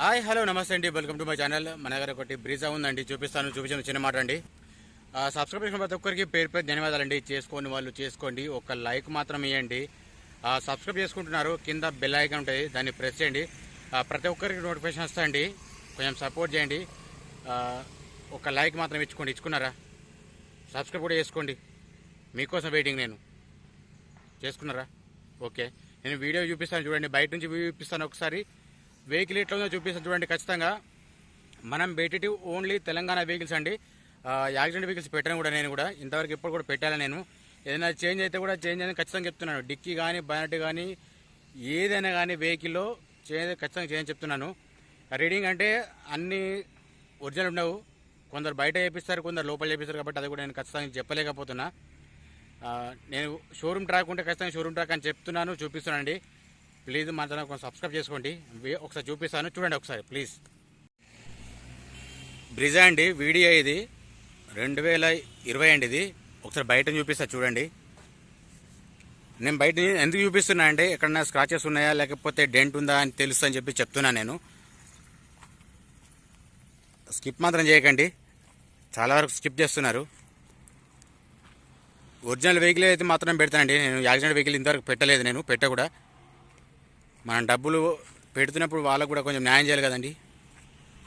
Hi hello నమస్తే అండి. Welcome to my channel. మన దగ్గర ఒకటి బ్రీజా ఉందండి. చూపిస్తాను చూపించిన చిన్న మాట అండి. సబ్స్క్రైబ్ చేసిన ప్రతి ఒక్కరికి పేరు పేరు ధన్యవాదాలండి చేసుకోండి వాళ్ళు చేసుకోండి. ఒక లైక్ మాత్రం ఇవ్వండి సబ్స్క్రైబ్ చేసుకుంటున్నారు. కింద బెల్ ఐకన్ ఉంటుంది. దాన్ని ప్రెస్ చేయండి. ప్రతి ఒక్కరికి నోటిఫికేషన్ వస్తాయండి కొంచెం సపోర్ట్ చేయండి. ఒక లైక్ మాత్రం ఇచ్చుకోండి. ఇచ్చుకున్నారా? సబ్స్క్రైబ్ కూడా చేసుకోండి. మీకోసం వెయిటింగ్ నేను. చేసుకున్నారా? ఓకే నేను వీడియో చూపిస్తాను. చూడండి. బయట నుంచి చూపిస్తాను ఒకసారి. వెహికల్ ఎట్లా చూపిస్తాను చూడండి ఖచ్చితంగా మనం బయటి ఓన్లీ తెలంగాణ వెహికల్స్ అండి. యాక్సిడెంట్ వెహికల్స్ పెట్టాను కూడా నేను కూడా. ఇంతవరకు ఎప్పుడు కూడా పెట్టాను నేను. ఏదైనా చేంజ్ అయితే కూడా చేంజ్ అని ఖచ్చితంగా చెప్తున్నాను. డిక్కీ కానీ బనట్ కానీ ఏదైనా కానీ వెహికల్లో చేంజ్ ఖచ్చితంగా చేంజ్ చెప్తున్నాను. రీడింగ్ అంటే అన్ని ఒరిజినల్ ఉండవు. కొందరు బయట చేపిస్తారు కొందరు లోపల చేపిస్తారు కాబట్టి అది కూడా నేను ఖచ్చితంగా చెప్పలేకపోతున్నా. నేను షోరూమ్ ట్రాక్ ఉంటే ఖచ్చితంగా షోరూమ్ ట్రాక్ అని చెప్తున్నాను చూపిస్తున్నానండి. ప్లీజ్ మన ఛానల్ కొంచెం సబ్స్క్రైబ్ చేసుకోండి. ఒకసారి చూపిస్తాను. చూడండి ఒకసారి ప్లీజ్. బ్రిజా అండి వీడియో ఇది. రెండు వేల ఇరవై అండి ఇది. ఒకసారి బయట చూపిస్తా చూడండి. నేను బయట ఎందుకు చూపిస్తున్నా అంటే ఎక్కడన్నా స్క్రాచెస్ ఉన్నాయా లేకపోతే డెంట్ ఉందా అని తెలుస్తా అని చెప్పి చెప్తున్నాను నేను. స్కిప్ మాత్రం చేయకండి. చాలా వరకు స్కిప్ చేస్తున్నారు. ఒరిజినల్ వెహికల్ అయితే మాత్రం పెడతానండి. నేను యాక్సిడెంట్ వెహికల్ ఇంతవరకు పెట్టలేదు నేను పెట్ట కూడా మనం డబ్బులు పెడుతున్నప్పుడు వాళ్ళకు కూడా కొంచెం న్యాయం చేయాలి కదండి.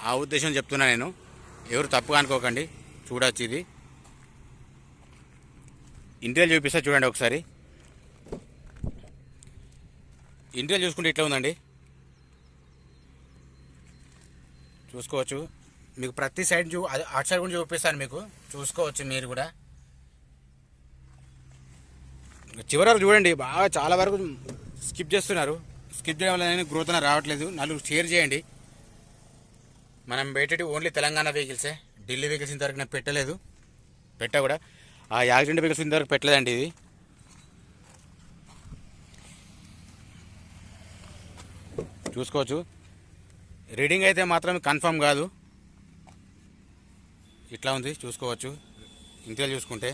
ఆ ఉద్దేశం చెప్తున్నా నేను. ఎవరు తప్పుగా అనుకోకండి. చూడొచ్చు ఇది ఇంటీరియర్ చూపిస్తా చూడండి ఒకసారి. ఇంటీరియర్ చూసుకుంటే ఇట్లా ఉందండి. చూసుకోవచ్చు. మీకు ప్రతి సైడ్ చూ అటు సైడ్ కూడా చూపిస్తాను మీకు. చూసుకోవచ్చు మీరు కూడా. చివరి వరకు చూడండి. బాగా చాలా వరకు స్కిప్ చేస్తున్నారు. స్కిప్ చేయడం వల్ల గ్రోత్ అనేది రావట్లేదు. నలుగురు షేర్ చేయండి. మనం పెట్టేటి ఓన్లీ తెలంగాణ వెహికల్సే ఢిల్లీ వెహికల్స్ ఇంతవరకు నేను పెట్టలేదు. పెట్టా కూడా. ఆ యాక్సిడెంట్ వెహికల్స్ ఇంతవరకు పెట్టలేదండి ఇది. చూసుకోవచ్చు. రీడింగ్ అయితే మాత్రం కన్ఫర్మ్ కాదు. ఇట్లా ఉంది. చూసుకోవచ్చు. ఇంతగా చూసుకుంటే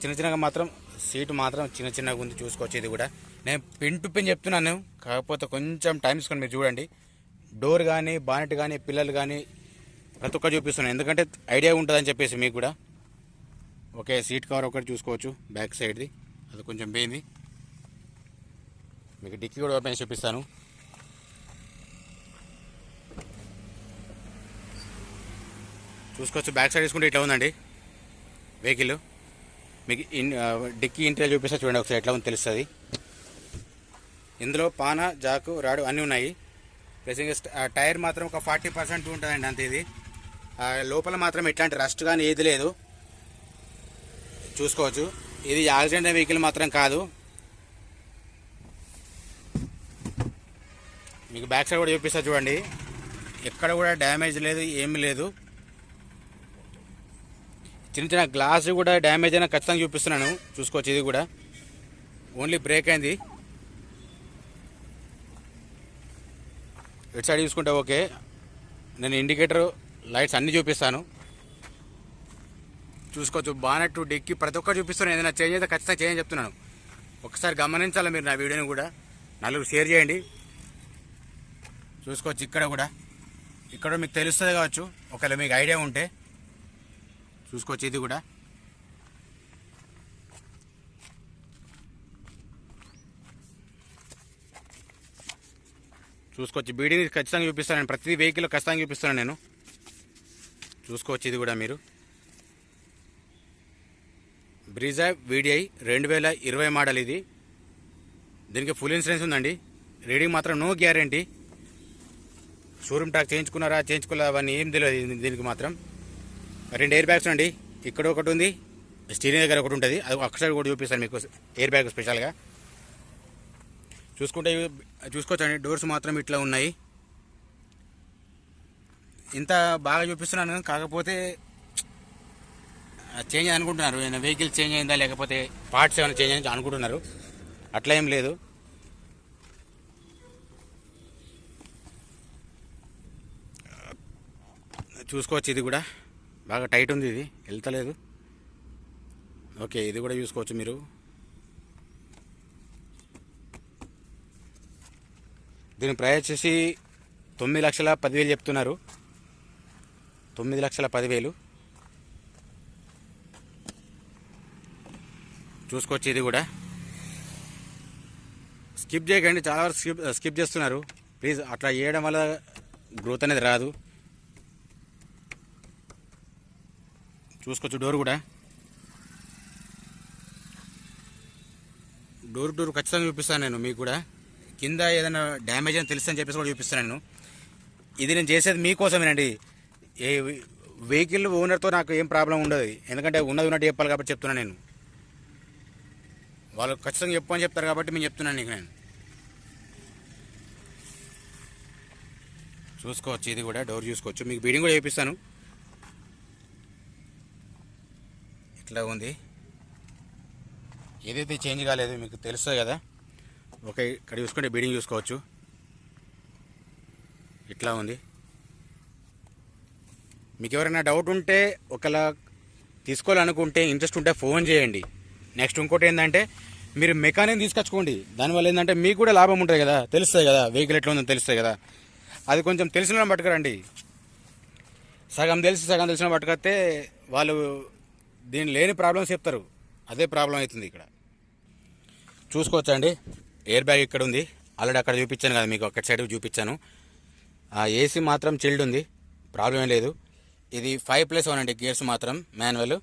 చిన్న చిన్నగా మాత్రం సీటు మాత్రం చిన్న చిన్నగా ఉంది. చూసుకోవచ్చు ఇది కూడా. నేను పిన్ టు పిన్ చెప్తున్నాను. కాకపోతే కొంచెం టైం తీసుకొని మీరు చూడండి. డోర్ కానీ బానెట్ కానీ పిల్లలు కానీ ప్రతి ఒక్కరు చూపిస్తున్నాను. ఎందుకంటే ఐడియా ఉంటుందని చెప్పేసి మీకు కూడా. ఓకే సీట్ కవర్ ఒకటి చూసుకోవచ్చు బ్యాక్ సైడ్ది. అది కొంచెం పోయింది. మీకు డిక్కీ కూడా ఓపెన్ చూపిస్తాను. చూసుకోవచ్చు బ్యాక్ సైడ్ తీసుకుంటే ఇట్లా ఉందండి. వెహికల్. మీకు ఇన్ డిక్కీ ఇంటీరియర్ చూపిస్తా చూడండి ఒకసారి ఎట్లా ఉంది తెలుస్తుంది. ఇందులో పాన జాకు రాడు అన్నీ ఉన్నాయి. ప్లస్ ఇంకా ఆ, టైర్ మాత్రం ఒక ఫార్టీ పర్సెంట్ ఉంటుందండి అంతే ఇది. లోపల మాత్రం ఎట్లాంటి రస్ట్ కానీ ఏది లేదు. చూసుకోవచ్చు. ఇది యాక్సిడెంట్ వెహికల్ మాత్రం కాదు. మీకు బ్యాక్ సైడ్ కూడా చూపిస్తా చూడండి. ఎక్కడ కూడా డ్యామేజ్ లేదు ఏమీ లేదు. చిన్న చిన్న గ్లాస్ కూడా డ్యామేజ్ అయినా ఖచ్చితంగా చూపిస్తున్నాను. చూసుకోవచ్చు ఇది కూడా. ఓన్లీ బ్రేక్ అయింది. ఇటు సైడ్ చూసుకుంటే ఓకే. నేను ఇండికేటర్ లైట్స్ అన్నీ చూపిస్తాను. చూసుకోవచ్చు బానెట్ డిక్కి ప్రతి ఒక్కరు చూపిస్తున్నాను ఏదైనా చేంజ్ అయితే ఖచ్చితంగా చేంజ్ చెప్తున్నాను. ఒకసారి గమనించాలి మీరు నా వీడియోని కూడా. నలుగురు షేర్ చేయండి. చూసుకోవచ్చు ఇక్కడ కూడా. ఇక్కడ మీకు తెలుస్తుంది కావచ్చు. ఒకవేళ మీకు ఐడియా ఉంటే చూసుకోవచ్చు ఇది కూడా. చూసుకోవచ్చు. బీడీని ఖచ్చితంగా చూపిస్తాను నేను. ప్రతి వెహికల్ ఖచ్చితంగా చూపిస్తాను నేను. చూసుకోవచ్చు ఇది కూడా మీరు. బ్రీజా వీడిఐ రెండు వేల ఇరవై మోడల్ ఇది. దీనికి ఫుల్ ఇన్సూరెన్స్ ఉందండి. రీడింగ్ మాత్రం నో గ్యారంటీ. షోరూమ్ టాక్ చేయించుకున్నారా చేయించుకోలేదా అవన్నీ ఏం తెలియదు దీనికి మాత్రం. రెండు ఎయిర్ బ్యాగ్స్ అండి ఇక్కడ ఒకటి ఉంది. స్టీరింగ్ దగ్గర ఒకటి ఉంటుంది. అది అక్కడ సైడ్ కూడా చూపిస్తాను మీకు. ఎయిర్ బ్యాగ్ స్పెషల్గా. చూసుకుంటే చూసుకోవచ్చండి. డోర్స్ మాత్రం ఇట్లా ఉన్నాయి. ఇంత బాగా చూపిస్తున్నాను కాకపోతే చేంజ్ అనుకుంటున్నారు. ఏమైనా వెహికల్ చేంజ్ అయిందా లేకపోతే పార్ట్స్ ఏమైనా చేంజ్ అయిందా అనుకుంటున్నారు. అట్లా ఏం లేదు. చూసుకోవచ్చు ఇది కూడా. బాగా టైట్ ఉంది ఇది. వెళ్తలేదు. ఓకే ఇది కూడా చూసుకోవచ్చు మీరు. దీని ప్రైస్ వచ్చేసి తొమ్మిది లక్షల పదివేలు చెప్తున్నారు. తొమ్మిది లక్షల పదివేలు. చూసుకోవచ్చు ఇది కూడా. స్కిప్ చేయకండి చాలా వరకు స్కిప్ స్కిప్ చేస్తున్నారు. ప్లీజ్ అట్లా చేయడం వల్ల గ్రోత్ అనేది రాదు. చూసుకోవచ్చు డోర్ కూడా. డోర్ డోర్ ఖచ్చితంగా చూపిస్తాను నేను మీకు కూడా. కింద ఏదైనా డ్యామేజ్ అని తెలుసు అని చెప్పేసి కూడా చూపిస్తున్నాను ఇది నేను చేసేది మీకోసమేనండి. ఏ వెహికల్ ఓనర్తో నాకు ఏం ప్రాబ్లం ఉండదు. ఎందుకంటే ఉన్నది ఉన్నట్టు చెప్పాలి కాబట్టి చెప్తున్నాను నేను. వాళ్ళు ఖచ్చితంగా చెప్పు అని చెప్తారు కాబట్టి మేము చెప్తున్నాను నీకు నేను. చూసుకోవచ్చు ఇది కూడా డోర్ చూసుకోవచ్చు. మీకు బీడింగ్ కూడా చేపిస్తాను. ఇట్లా ఉంది. ఏదైతే చేంజ్ కాలేదు మీకు తెలుస్తుంది కదా. ఓకే ఇక్కడ చూసుకుంటే బీడింగ్ చూసుకోవచ్చు. ఇట్లా ఉంది. మీకు ఎవరైనా డౌట్ ఉంటే ఒకలా తీసుకోవాలనుకుంటే ఇంట్రెస్ట్ ఉంటే ఫోన్ చేయండి. నెక్స్ట్ ఇంకోటి ఏంటంటే మీరు మెకానిక్ తీసుకొచ్చుకోండి. దానివల్ల ఏంటంటే మీకు కూడా లాభం ఉంటుంది కదా. తెలుస్తుంది కదా వెహికల్ ఎట్లా ఉందో తెలుస్తుంది కదా. అది కొంచెం తెలిసిన పట్టుకురండి. సగం తెలిసి సగం తెలిసిన పట్టుకొస్తే వాళ్ళు దీని లేని ప్రాబ్లమ్స్ చెప్తారు. అదే ప్రాబ్లం అవుతుంది ఇక్కడ. చూసుకోవచ్చండి ఎయిర్ బ్యాగ్ ఇక్కడ ఉంది. ఆల్రెడీ అక్కడ చూపించాను కదా మీకు అక్కడ సైడ్ చూపించాను. ఆ ఏసీ మాత్రం చిల్డ్ ఉంది. ప్రాబ్లం ఏం లేదు. ఇది ఫైవ్ ప్లస్ వన్ అండి గేర్స్ మాత్రం మాన్యువల్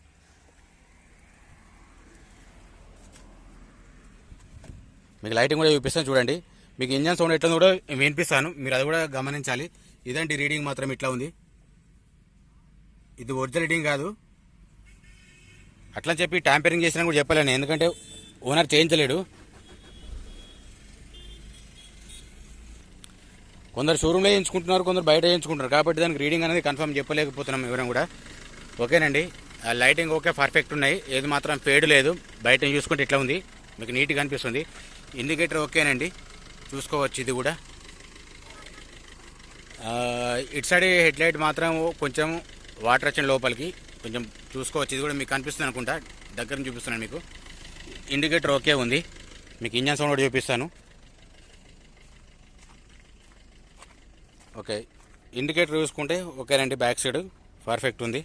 మీకు లైటింగ్ కూడా చూపిస్తాను చూడండి. మీకు ఇంజన్ సౌండ్ ఎట్లా కూడా వినిపిస్తాను. మీరు అది కూడా గమనించాలి. ఇదండి రీడింగ్ మాత్రం ఇట్లా ఉంది. ఇది ఒరిజినల్ రీడింగ్ కాదు. అట్లా చెప్పి ట్యాంపరింగ్ చేసినా కూడా చెప్పలేను. ఎందుకంటే ఓనర్ చేయించలేడు. కొందరు షోరూంలో వేయించుకుంటున్నారు కొందరు బయట వేయించుకుంటున్నారు. కాబట్టి దానికి రీడింగ్ అనేది కన్ఫర్మ్ చెప్పలేకపోతున్నాం వివరం కూడా. ఓకేనండి? లైటింగ్ ఓకే పర్ఫెక్ట్ ఉన్నాయి. ఏది మాత్రం ఫేడ్ లేదు. బయట చూసుకుంటే ఇట్లా ఉంది. మీకు నీట్గా అనిపిస్తుంది. ఇండికేటర్ ఓకేనండి. చూసుకోవచ్చు ఇది కూడా. ఇటు సైడ్ హెడ్ లైట్ మాత్రం కొంచెం వాటర్ వచ్చిన లోపలికి కొంచెం చూసుకోవచ్చు. ఇది కూడా మీకు కనిపిస్తుంది అనుకుంటా. దగ్గర చూపిస్తున్నాను మీకు. ఇండికేటర్ ఓకే ఉంది. మీకు ఇంజన్ సౌండ్ కూడా చూపిస్తాను. ఓకే. ఇండికేటర్ చూసుకుంటే ఓకేనండి బ్యాక్ సైడ్ పర్ఫెక్ట్ ఉంది.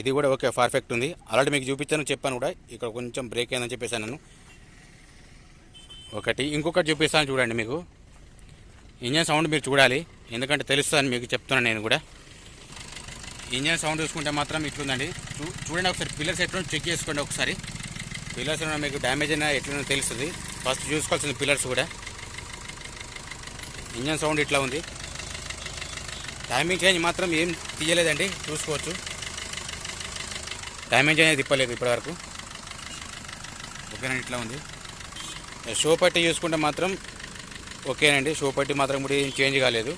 ఇది కూడా ఓకే పర్ఫెక్ట్ ఉంది. ఆల్రెడీ మీకు చూపించాను చెప్పాను కూడా. ఇక్కడ కొంచెం బ్రేక్ అయిందని చెప్పేసాను నేను. ఒకటి ఇంకొకటి చూపిస్తాను చూడండి మీకు. ఇంజన్ సౌండ్ మీరు చూడాలి. ఎందుకంటే తెలుస్తుంది మీకు చెప్తున్నాను నేను కూడా. ఇంజన్ సౌండ్ చూసుకుంటే మాత్రం ఇట్లుందండి. చూ చూడండి ఒకసారి పిల్లర్స్ ఎట్లా చెక్ చేసుకోండి ఒకసారి. పిల్లర్స్ ఏమైనా మీకు డ్యామేజ్ అయినా ఎట్లా తెలుస్తుంది. ఫస్ట్ చూసుకోవాల్సింది పిల్లర్స్ కూడా. ఇంజన్ సౌండ్ ఇట్లా ఉంది. టైమింగ్ చేంజ్ మాత్రం ఏం తీయలేదండి. చూసుకోవచ్చు. టైమింగ్ చేంజ్ తిప్పలేదు ఇప్పటివరకు. ఓకేనండి ఇట్లా ఉంది. షో పట్టి చూసుకుంటే మాత్రం ఓకేనండి. షో పట్టి మాత్రం కూడా ఏం చేంజ్ కాలేదు.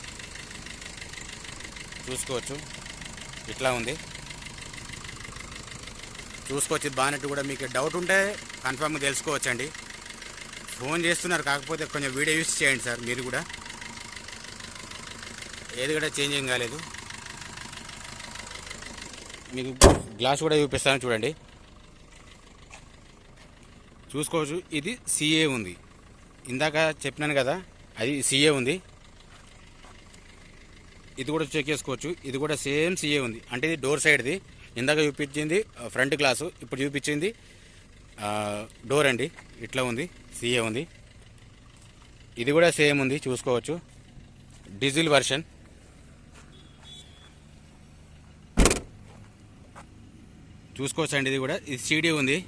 చూసుకోవచ్చు. ఇట్లా ఉంది. చూసుకోవచ్చు బానెట్ కూడా మీకు డౌట్ ఉంటే కన్ఫామ్గా తెలుసుకోవచ్చండి. ఫోన్ చేస్తున్నారు కాకపోతే కొంచెం వీడియో యూస్ చేయండి సార్ మీరు కూడా. ఏది కూడా చేంజ్ ఏం కాలేదు. మీకు గ్లాస్ కూడా చూపిస్తాను చూడండి. చూసుకోవచ్చు ఇది సిఏ ఉంది. ఇందాక చెప్పినాను కదా అది సిఏ ఉంది. ఇది కూడా చెక్ చేసుకోవచ్చు ఇది కూడా సేమ్ సిఏ ఉంది. అంటే ఇది డోర్ సైడ్ది ఇందాక చూపించింది ఫ్రంట్ గ్లాసు ఇప్పుడు చూపించింది డోర్ అండి. ఇట్లా ఉంది సిఏ ఉంది. ఇది కూడా సేమ్ ఉంది చూసుకోవచ్చు. డీజిల్ వర్షన్ చూసుకోవచ్చండి ఇది కూడా. ఇది సీడీ ఉంది.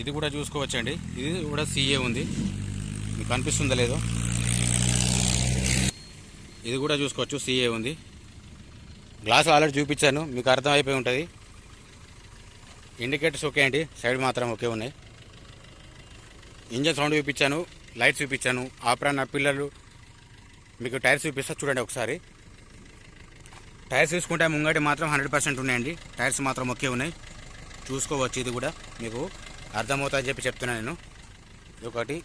ఇది కూడా చూసుకోవచ్చండి. ఇది కూడా సీఏ ఉంది. మీకు కనిపిస్తుందా లేదో. ఇది కూడా చూసుకోవచ్చు. సీఏ ఉంది. గ్లాస్ ఆల్రెడీ చూపించాను మీకు అర్థం అయిపోయి ఉంటుంది. ఇండికేటర్స్ ఓకే అండి సైడ్ మాత్రం ఓకే ఉన్నాయి. ఇంజన్ సౌండ్ చూపించాను లైట్స్ చూపించాను ఆపరాన్న పిల్లలు మీకు టైర్స్ చూపిస్తా చూడండి ఒకసారి. టైర్స్ చూసుకుంటే ముంగటి మాత్రం హండ్రెడ్ పర్సెంట్ ఉన్నాయండి టైర్స్ మాత్రం ఓకే ఉన్నాయి. చూసుకోవచ్చు ఇది కూడా మీకు అర్థమవుతుందని చెప్పి చెప్తున్నాను నేను. ఒకటి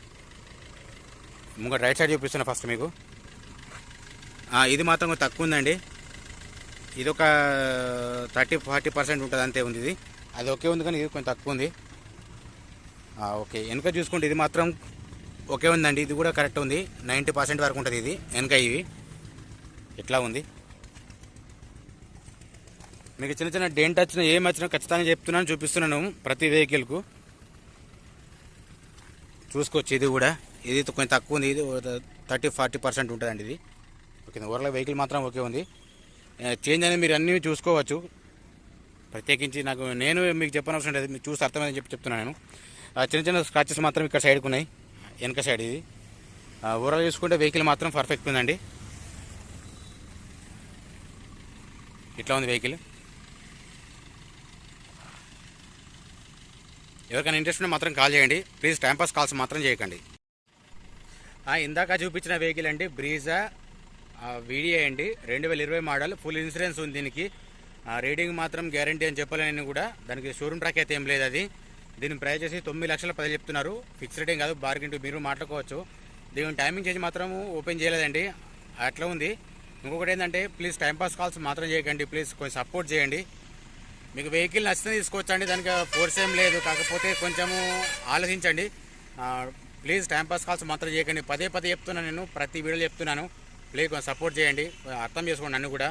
ముంగట రైట్ సైడ్ చూపిస్తున్నా ఫస్ట్ మీకు. ఇది మాత్రం తక్కువ ఉందండి. ఇది ఒక థర్టీ ఫార్టీ పర్సెంట్ ఉంటుంది అంతే ఉంది ఇది. అది ఓకే ఉంది కానీ ఇది కొంచెం తక్కువ ఉంది. ఓకే. వెనుక చూసుకుంటే ఇది మాత్రం ఓకే ఉందండి. ఇది కూడా కరెక్ట్ ఉంది. నైంటీ పర్సెంట్ వరకు ఉంటుంది ఇది. వెనుక ఇవి. ఎట్లా ఉంది. మీకు చిన్న చిన్న డెంట్ వచ్చినా ఏం వచ్చినా ఖచ్చితంగా చెప్తున్నాను చూపిస్తున్నాను ప్రతి వెహికల్కు. చూసుకోవచ్చు ఇది కూడా. ఇది కొంచెం తక్కువ ఉంది. ఇది థర్టీ ఫార్టీ పర్సెంట్ ఉంటుందండి ఇది. ఓకే ఓవర్లో వెహికల్ మాత్రం ఓకే ఉంది. చేంజ్ అనేది మీరు అన్నీ చూసుకోవచ్చు. ప్రత్యేకించి నాకు నేను మీకు చెప్పనవసరం లేదు మీకు చూసి అర్థమైందని చెప్పి చెప్తున్నాను నేను. చిన్న చిన్న స్క్రాచెస్ మాత్రం ఇక్కడ సైడ్కి ఉన్నాయి. వెనక సైడ్ ఇది. ఓవరాల్ చూసుకుంటే వెహికల్ మాత్రం పర్ఫెక్ట్ ఉందండి. ఇట్లా ఉంది వెహికల్ ఎవరికైనా ఇంట్రెస్ట్ ఉంటే మాత్రం కాల్ చేయండి. ప్లీజ్ టైంపాస్ కాల్స్ మాత్రం చేయకండి. ఇందాక చూపించిన వెహికల్ అండి బ్రీజా వీడియో అండి రెండు వేల ఇరవై మోడల్ ఫుల్ ఇన్సూరెన్స్ ఉంది దీనికి. రీడింగ్ మాత్రం గ్యారంటీ అని చెప్పలేని కూడా. దానికి షోరూమ్ ట్రాక్ అయితే ఏం లేదు అది. దీని ప్రైస్ చేసి తొమ్మిది లక్షల పది చెప్తున్నారు. ఫిక్స్ రేటింగ్ కాదు బార్గెన్ మీరు మాట్లాడుకోవచ్చు. దీని టైమింగ్ చేసి మాత్రం ఓపెన్ చేయలేదండి. అట్లా ఉంది. ఇంకొకటి ఏంటంటే ప్లీజ్ టైంపాస్ కాల్స్ మాత్రం చేయకండి. ప్లీజ్ కొంచెం సపోర్ట్ చేయండి. మీకు వెహికల్ నచ్చితే తీసుకోవచ్చండి. దానికి ఫోర్స్ ఏం లేదు. కాకపోతే కొంచెము ఆలోచించండి. ప్లీజ్ టైంపాస్ కాల్స్ మాత్రం చేయకండి. పదే పదే చెప్తున్నాను నేను. ప్రతి వీడియోలో చెప్తున్నాను. ప్లీజ్ కొంచెం సపోర్ట్ చేయండి. అర్థం చేసుకోండి నన్ను కూడా.